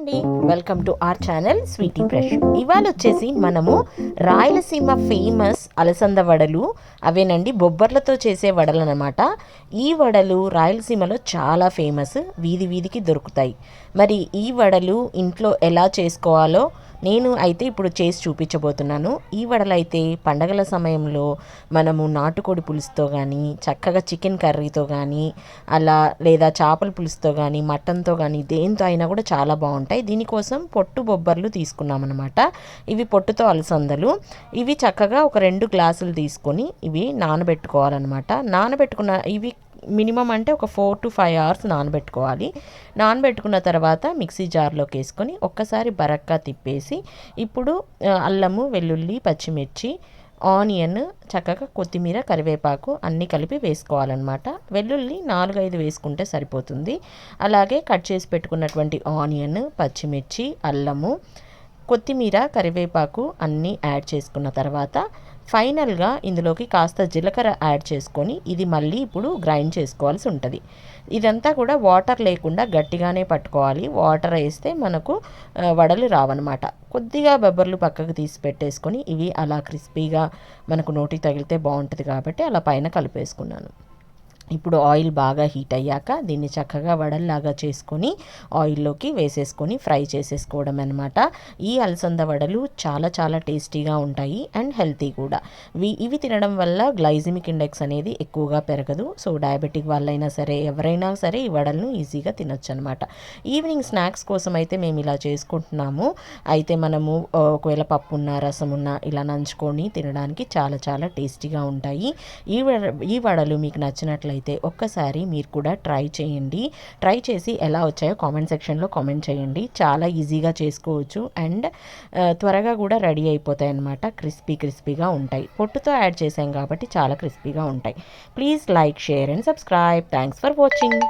అండి. Welcome to our channel sweety fresh ఇవాళ వచ్చేసి మనము రాయలసీమ ఫేమస్ అలసంద వడలు అవేనండి బొబ్బర్లతో చేసే వడలు అనమాట ఈ వడలు రాయలసీమలో చాలా ఫేమస్ వీధి వీధికి దొరుకుతాయి. మరి ఈ వడలు ఇంట్లో ఎలా చేసుకోవాలో నేను అయితే ఇప్పుడు చేసి చూపించబోతున్నాను. ఈ వడలు అయితే పండగల సమయంలో మనము నాటుకోడి పులుసుతో కానీ చక్కగా చికెన్ కర్రీతో కానీ అలా లేదా చేపల పులుసుతో కానీ మటన్తో కానీ దేంతో అయినా కూడా చాలా బాగుంటాయి. దీనికోసం పొట్టు బొబ్బర్లు తీసుకున్నాం అనమాట ఇవి పొట్టుతో అలసందలు. ఇవి చక్కగా ఒక రెండు గ్లాసులు తీసుకొని ఇవి నానబెట్టుకోవాలన్నమాట. నానబెట్టుకున్న ఇవి మినిమం అంటే ఒక ఫోర్ టు ఫైవ్ అవర్స్ నానబెట్టుకోవాలి. నానబెట్టుకున్న తర్వాత మిక్సీ జార్లోకి వేసుకొని ఒక్కసారి బరక్కా తిప్పేసి ఇప్పుడు అల్లము వెల్లుల్లి పచ్చిమిర్చి ఆనియన్ చక్కగా కొత్తిమీర కరివేపాకు అన్నీ కలిపి వేసుకోవాలన్నమాట. వెల్లుల్లి నాలుగైదు వేసుకుంటే సరిపోతుంది. అలాగే కట్ చేసి పెట్టుకున్నటువంటి ఆనియన్ పచ్చిమిర్చి అల్లము కొత్తిమీర కరివేపాకు అన్నీ యాడ్ చేసుకున్న తర్వాత ఫైనల్గా ఇందులోకి కాస్త జీలకర్ర యాడ్ చేసుకొని ఇది మళ్ళీ ఇప్పుడు గ్రైండ్ చేసుకోవాల్సి ఉంటుంది. ఇదంతా కూడా వాటర్ లేకుండా గట్టిగానే పట్టుకోవాలి. వాటర్ వేస్తే మనకు వడలు రావన్నమాట. కొద్దిగా బొబ్బర్లు పక్కకు తీసి పెట్టేసుకొని ఇవి అలా క్రిస్పీగా మనకు నోటికి తగిలితే బాగుంటుంది కాబట్టి అలా పైన కలిపేసుకున్నాను. ఇప్పుడు ఆయిల్ బాగా హీట్ అయ్యాక దీన్ని చక్కగా వడల్లాగా చేసుకొని ఆయిల్లోకి వేసేసుకొని ఫ్రై చేసేసుకోవడం అనమాట ఈ అలసంద వడలు చాలా చాలా టేస్టీగా ఉంటాయి అండ్ హెల్తీ కూడా. ఇవి తినడం వల్ల గ్లైజిమిక్ ఇండెక్స్ అనేది ఎక్కువగా పెరగదు. సో డయాబెటిక్ వాళ్ళైనా సరే ఎవరైనా సరే ఈ వడలను ఈజీగా తినొచ్చు అనమాట ఈవినింగ్ స్నాక్స్ కోసం అయితే మేము ఇలా చేసుకుంటున్నాము. అయితే మనము ఒకవేళ పప్పు ఉన్న రసం ఉన్న ఇలా నంచుకొని తినడానికి చాలా చాలా టేస్టీగా ఉంటాయి. ఈ ఈ వడలు మీకు నచ్చినట్లయితే అయితే ఒక్కసారి మీరు కూడా ట్రై చేయండి. ట్రై చేసి ఎలా వచ్చాయో కామెంట్ సెక్షన్లో కామెంట్ చేయండి. చాలా ఈజీగా చేసుకోవచ్చు. అండ్ త్వరగా కూడా రెడీ అయిపోతాయి అన్నమాట. క్రిస్పీ క్రిస్పీగా ఉంటాయి. పొట్టుతో యాడ్ చేసాం కాబట్టి చాలా క్రిస్పీగా ఉంటాయి. Please like share and subscribe. Thanks for watching.